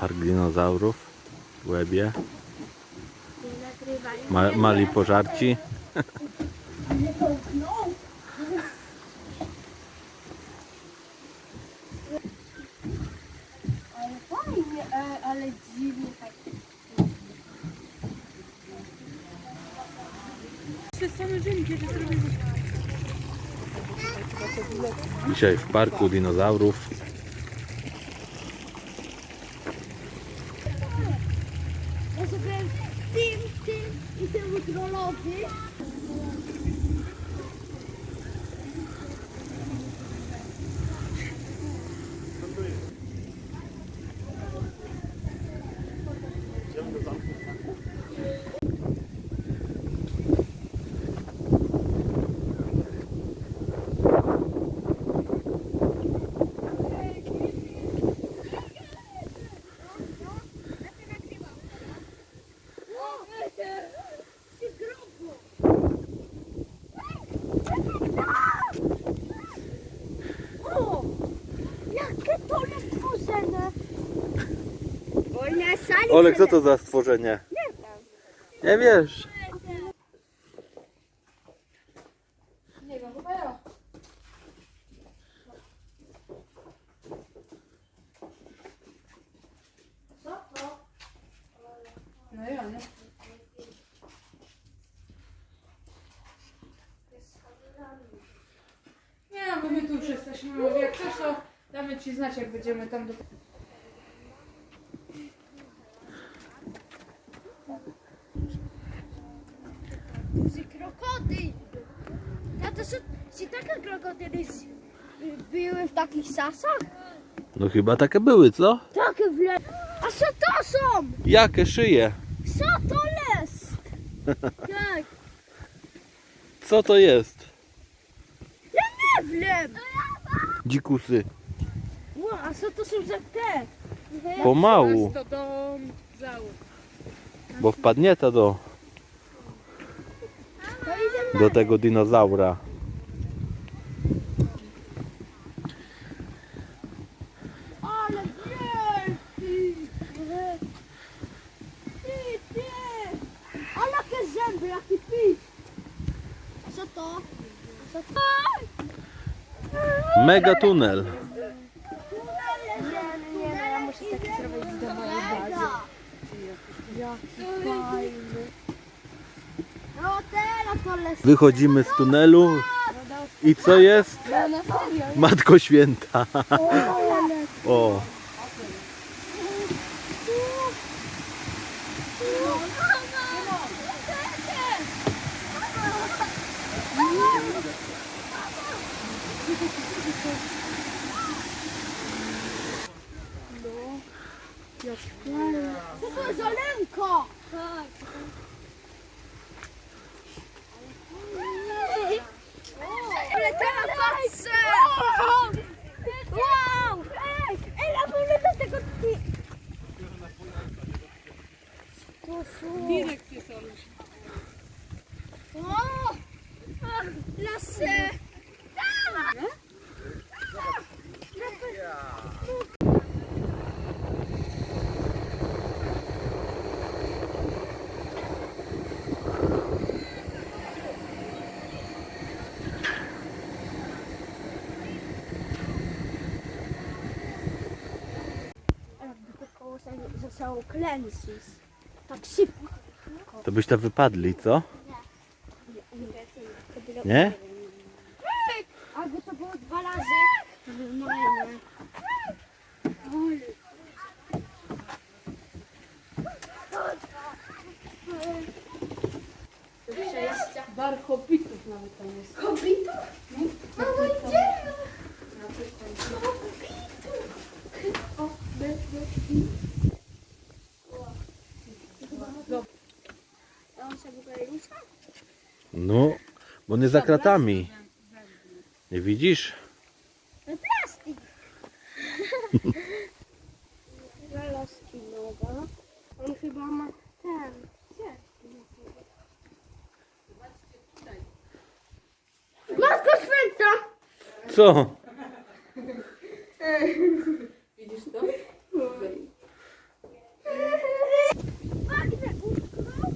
Park dinozaurów. Łebie. Nie nagrywaj. Ma, mali pożarci. E, ale dziwnie tak. Dzisiaj w parku dinozaurów. Olek, co to za stworzenie? Nie wiesz. Nie wiem, chyba ja. Co? No ja, nie? Nie, bo my tu już jesteśmy. Jak chcesz, to damy ci znać, jak będziemy tam do... Czy krokodyl? Ja to są, czy takie krokodyly były w takich sasach? No chyba takie były, co? Takie w le... A co to są? Jakie szyje? Co to jest? Tak. Co to jest? Ja nie wiem. Dzikusy. Ło, a co to są za te? Pomału, bo wpadnie to do, To idziemy do tego dinozaura. Ale wielki! Ty, ty! Ale jakie zęby, jaki pis! A co to? Co to? Mega tunel. Nie, no ja muszę taki zrobić do mojej bazy. Jaki fajny. Wychodzimy z tunelu i co jest? Matko Święta. O, Co to jest Olenko? Tak. Ale teraz patrzę! Wow! Ej, ej, na pewno to tego... To są... Direkcje są. O! Lasy! Jakby to byś to wypadli, co? Nie? Albo to było dwa razy. Nie. Bar hobbitów nawet tam jest. On jest za kratami. Nie widzisz? Plastik. Zalazki noga. On chyba ma ten. Matko święta! Co? Widzisz to? Bagna utknął.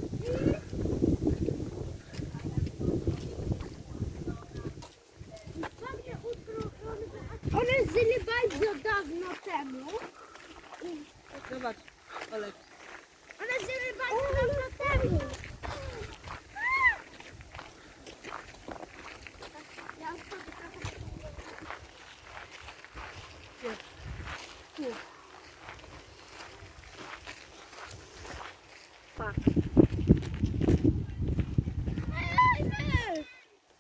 Żyli bardzo dawno temu. Zobacz, Olek. Żyli bardzo dawno temu.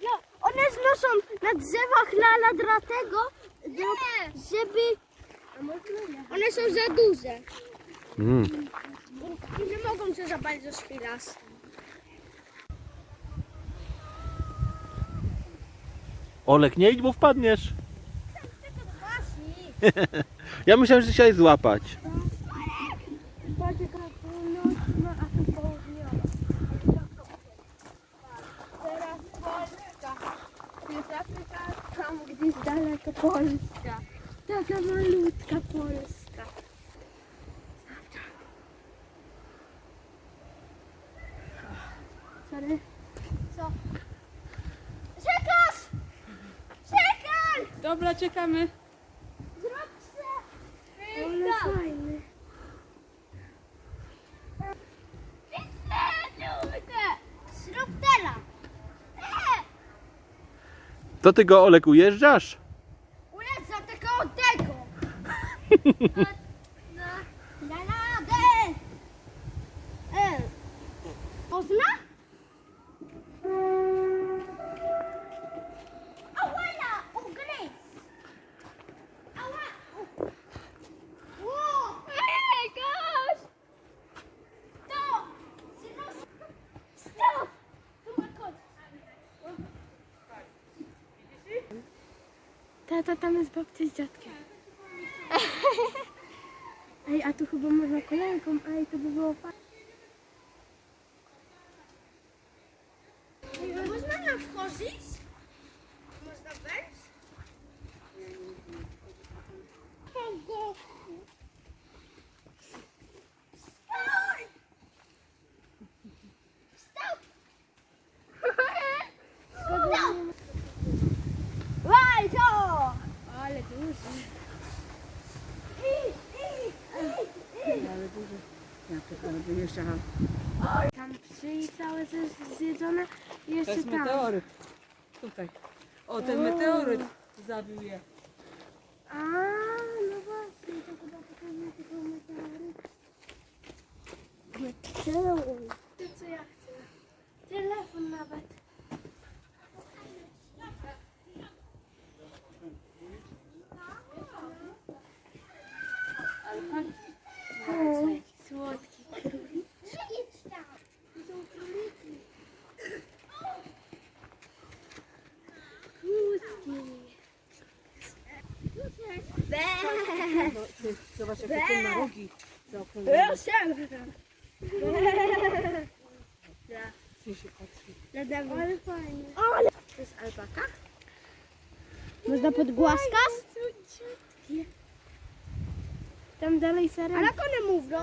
No, one znoszą na drzewach lala dlatego, żeby... One są za duże. Mm. I nie mogą się za bardzo schylać. Olek, nie idź, bo wpadniesz. Ja myślałem, że dzisiaj złapać. Patrz jaka północna, a tu południowa. Teraz Polska. Tu jest Afryka, tam gdzieś daleko Polska. Taka malutka Polska. Sorry. Co? Czekasz! Czekaj! Dobra, czekamy. Zrób se! Ale fajny. Zrób teraz! To ty go, Olek, ujeżdżasz? Ulecę tego od tego! Na, radę! Tata, tam jest babcia z dziadkiem. Ej, a tu chyba można kolanką, ej, to by było fajne. Można nam wchodzić? Można wejść? Stój! Stop! Stop! Łaj to! Ale duży. Tam psy całe zje- zjedzone i To jeszcze jest tam. meteoryt. Tutaj. Ten meteoryt zabił je. A, no właśnie, to chyba pokazuje tylko meteoryt. Meteoryt. To co ja chcę? Telefon nawet. O, No, ty, zobacz, jakie ten ma rogi. Proszę. Ale fajnie. Ale... To jest alpaka? Można podgłaskać? Tam dalej serem. A jak one mówią?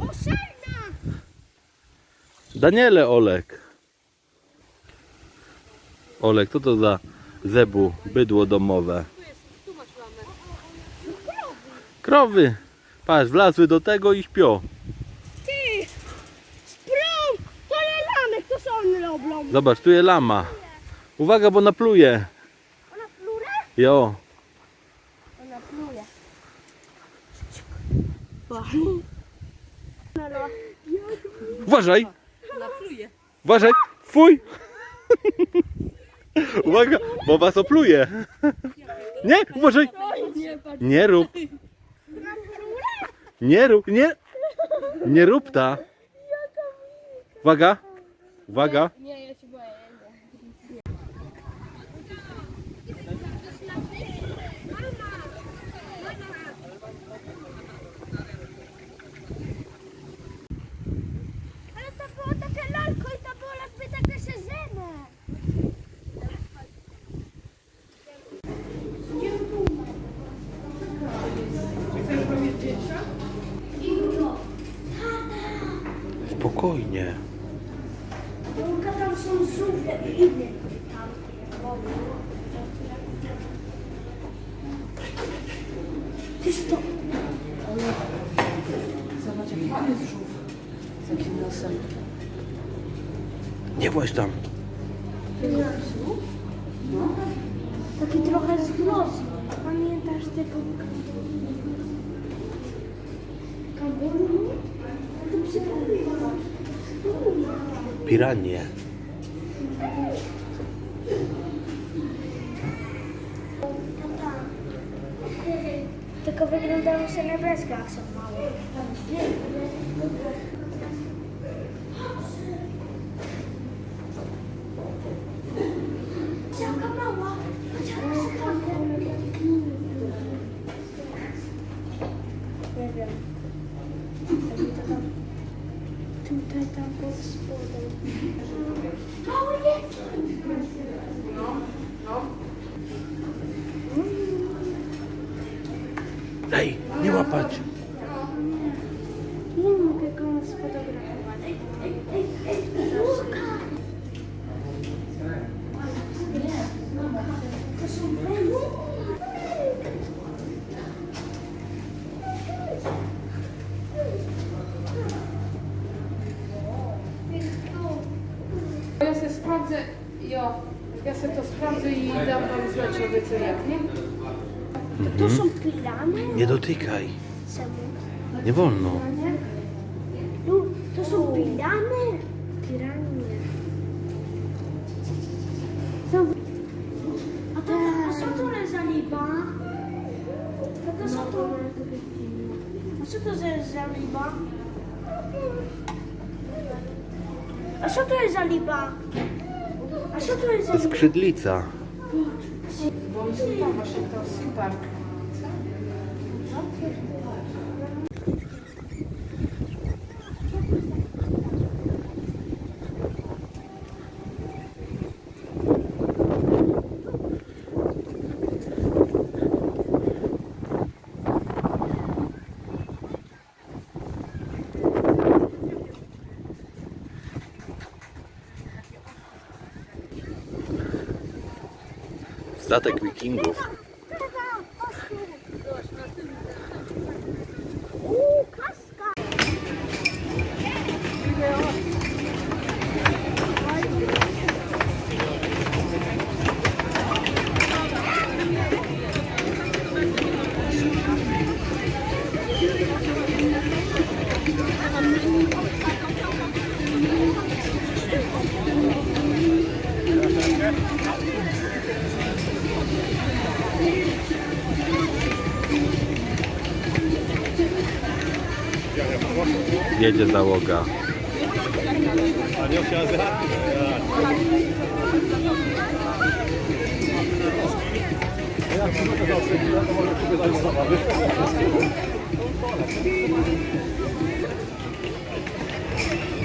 O, serna! Daniele, Olek. Olek, co to za zebu, bydło domowe? Tu masz lamę. Krowy. Patrz, wlazły do tego i śpią. Ty! Sprą! To lelanek, to co one robią? Zobacz, tu jest lama. Uwaga, bo napluje. Ona pluje? Jo. Ona pluje. Uważaj, Napluje. uważaj. Fuj. Uwaga, bo was opluje. Nie, uważaj. Nie, rób. Nie rób, nie. Nie rób ta. Uwaga. Uwaga. Nie, ja się boję. Ale to było takie lalko i to było jakby takie sezene. Spokojnie. Tam są żółwie i inne tam. Czysto. Zobacz jaki tu jest żółw. Z jakim nosem. Nie właź tam. Taki trochę zgros. Pamiętasz tego kameru? To przypomina. Piranie. Tylko wyglądają się niebiesko, jak są małe. Jaka mała. Nie wiem. Tutaj tam pod spodem. Mały nie. Ej, nie łapać. Nie mogę go sfotografować. Ej, ej, ej, ej, Łuka! To są węże. Ja sobie sprawdzę, jo, ja sobie to sprawdzę i dam wam znać, co jak, nie? To są pirany? Nie dotykaj. Nie wolno. No, to są? Pirany. Są... A to, a co to jest za liba? A to co to? A co to jest za liba? A co to jest za liba? A co to jest To skrzydlica. Bo są tam właśnie, to jest park. Statek wikingów. Jedzie załoga.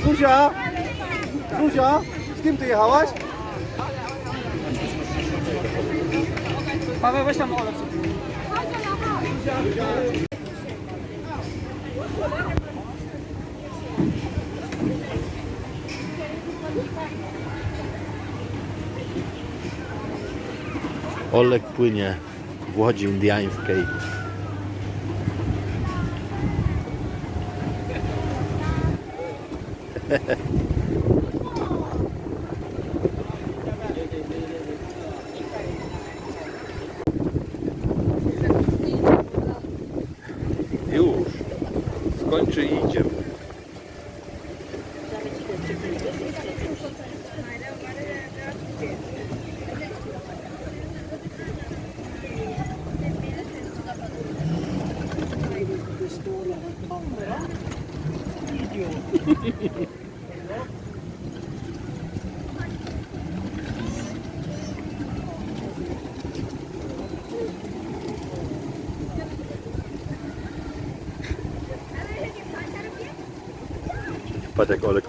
Zuzia! Zuzia! Z kim ty jechałaś? Paweł, weź tam Olek. Olek płynie w łodzi indiańskiej. Już. Skończy i Patrz jak Olek.